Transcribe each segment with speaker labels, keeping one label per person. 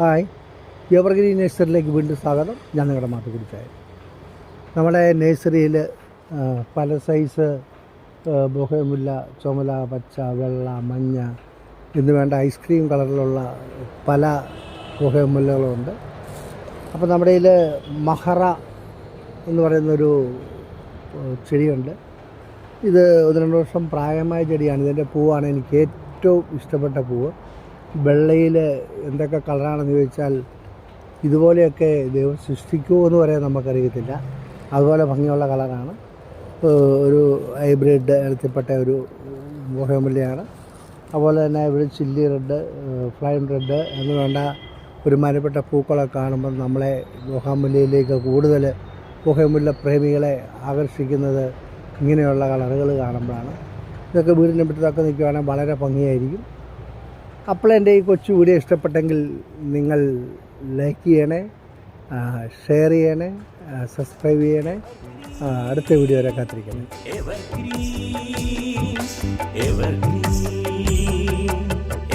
Speaker 1: Hi. Evergreen നഴ്സറിയിലേക്ക് വീണ്ടും സ്വാഗതം. ഞാൻ നിങ്ങളുടെ മാത്തുക്കുടിച്ചായ നമ്മുടെ നഴ്സറിയിൽ പല സൈസ് ബൊഹമുല്ല ചുമല പച്ച വെള്ള മഞ്ഞ എന്ന് വേണ്ട ഐസ്ക്രീം കളറിലുള്ള പല ബൊഹമുല്ലകളുണ്ട്. അപ്പോൾ നമ്മുടെ ഇതിൽ മഹറ എന്ന് പറയുന്നൊരു ചെടിയുണ്ട്. ഇത് ഒന്ന് രണ്ട് വർഷം പ്രായമായ ചെടിയാണ്. ഇതിന്റെ പൂവാണ് എനിക്ക് ഏറ്റവും ഇഷ്ടപ്പെട്ട പൂവ്. വെള്ളയിൽ എന്തൊക്കെ കളറാണെന്ന് ചോദിച്ചാൽ ഇതുപോലെയൊക്കെ ദൈവം സൃഷ്ടിക്കുമോ എന്ന് പറയാൻ നമുക്കറിയത്തില്ല. അതുപോലെ ഭംഗിയുള്ള കളറാണ്. ഒരു ഹൈബ്രിഡ് ഇനത്തിൽപ്പെട്ട ഒരു മോഹമുല്ലയാണ് അതുപോലെ തന്നെ ഇവിടെ ചില്ലി റെഡ് ഫ്ലൈൻ റെഡ് എന്ന് വേണ്ട ഒരുമാനപ്പെട്ട പൂക്കളൊക്കെ കാണുമ്പോൾ നമ്മളെ മോഹാമുല്ലയിലേക്ക് കൂടുതൽ മോഹമുല്ല പ്രേമികളെ ആകർഷിക്കുന്നത് ഇങ്ങനെയുള്ള കളറുകൾ കാണുമ്പോഴാണ്. ഇതൊക്കെ വീടിന്റെ മുറ്റത്തൊക്കെ നിൽക്കുകയാണെങ്കിൽ വളരെ ഭംഗിയായിരിക്കും. അപ്പോൾ എന്റെ ഈ കൊച്ചു വീഡിയോ ഇഷ്ടപ്പെട്ടെങ്കിൽ നിങ്ങൾ ലൈക്ക് ചെയ്യണേ ഷെയർ ചെയ്യണേ സബ്സ്ക്രൈബ് ചെയ്യണേ അടുത്ത വീഡിയോ വരെ കാത്തിരിക്കണേ.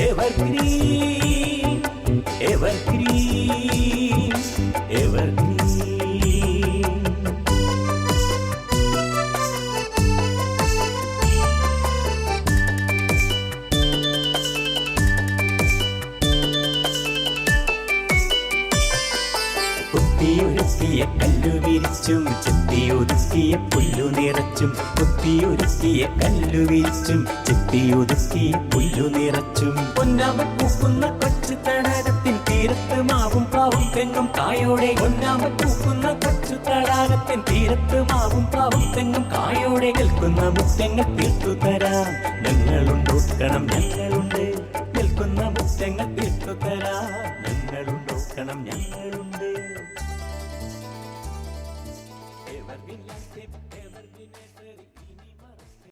Speaker 2: Evergreen, evergreen, കുത്തിയൊരുക്കിയ കല്ലു വിരിച്ചും ചെത്തിയൊതുക്കിയ പുല്ലു നിറച്ചും കുത്തിയൊരുക്കിയ കല്ലു വിരിച്ചും ചെത്തിയൊതുക്കിയ പുല്ലു നിറച്ചും പൊന്നാമൻ പൂക്കുന്ന കൊച്ചു തടാകത്തിൻ തീരത്ത് മാവും പാവും തെങ്ങും കായോടെ. പൊന്നാമൻ പൂക്കുന്ന കൊച്ചു തടാകത്തിൻ തീരത്ത് മാവും പാവും തെങ്ങും കായോടെ. നിൽക്കുന്ന മുത്തങ്ങൾ തീർത്തു തരാം ഞങ്ങളുണ്ടോക്കണം ഞങ്ങളുണ്ട്. നിൽക്കുന്ന മുത്തങ്ങൾ തീർത്തു തരാം ഞങ്ങളുണ്ടോക്കണം ഞങ്ങളുണ്ട്. Bin yan tip, ever bin eserik